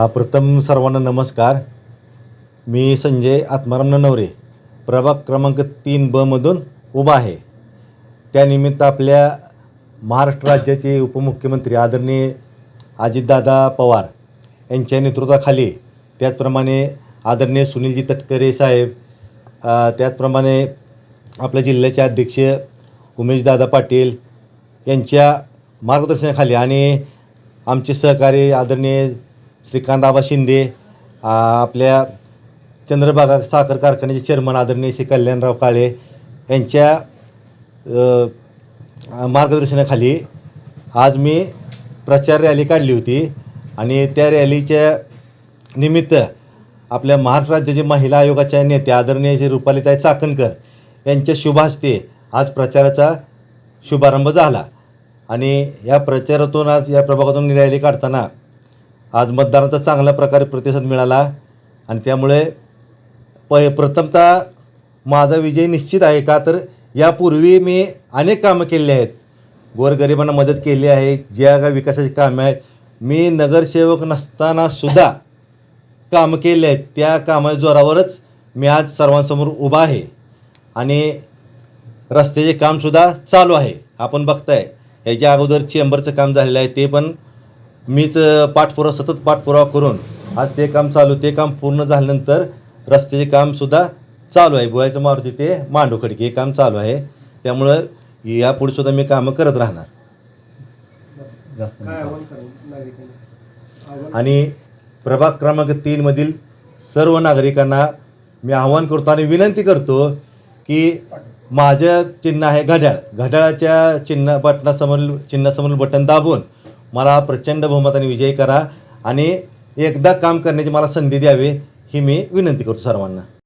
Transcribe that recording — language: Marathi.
प्रथम सर्वांना नमस्कार. मी संजय आत्माराम नवरे. प्रभाग क्रमांक तीन बमधून उभा आहे. त्यानिमित्त आपल्या महाराष्ट्र राज्याचे उपमुख्यमंत्री आदरणीय अजितदादा पवार यांच्या नेतृत्वाखाली त्याचप्रमाणे आदरणीय सुनीलजी तटकरे साहेब त्याचप्रमाणे आपल्या जिल्ह्याचे अध्यक्ष उमेशदादा पाटील यांच्या मार्गदर्शनाखाली आणि आमचे सहकारी आदरणीय श्रीकांत आबा शिंदे आपल्या चंद्रभागा साखर कारखान्याचे चेअरमन आदरणीय श्री कल्याणराव काळे यांच्या मार्गदर्शनाखाली आज मी प्रचार रॅली काढली होती. आणि त्या रॅलीच्या निमित्त आपल्या महाराष्ट्र राज्याचे महिला आयोगाच्या नेत्या आदरणीय श्री रुपालीताई चाकणकर यांच्या शुभास्ते आज प्रचाराचा शुभारंभ झाला. आणि या प्रचारातून आज या प्रभागातून रॅली काढताना आज मतदारांचा चांगल्या प्रकारे प्रतिसाद मिळाला आणि त्यामुळे प प्रथमतः माझा विजय निश्चित आहे का? तर यापूर्वी मी अनेक कामं केली आहेत. गोरगरिबांना मदत केली आहे ज्या काय विकासाची कामं आहेत. मी नगरसेवक नसताना सुद्धा कामं केली आहेत. त्या कामाच्या जोरावरच मी आज सर्वांसमोर उभा आहे. आणि रस्त्याचे कामसुद्धा चालू आहे. आपण बघताय याच्या अगोदर चेंबरचं काम झालेलं आहे ते पण मीच अ, पाठपुरावा सतत पाठपुरावा करून आज ते काम चालू ते काम पूर्ण झाल्यानंतर रस्त्याचे कामसुद्धा चालू आहे. बुवायचं मारुती ते मांडूखडकी हे काम चालू आहे. त्यामुळं यापुढे सुद्धा मी कामं करत राहणार. आणि प्रभाग क्रमांक तीनमधील सर्व नागरिकांना मी आवाहन करतो आणि विनंती करतो की माझं चिन्ह आहे घड्याळ. घड्याळाच्या चिन्ह बटनासमोर चिन्हासमोर बटन दाबून मला प्रचंड बहुमताने विजयी करा आणि एकदा काम करण्याची मला संधी द्यावी ही मी विनंती करतो सर्वांना.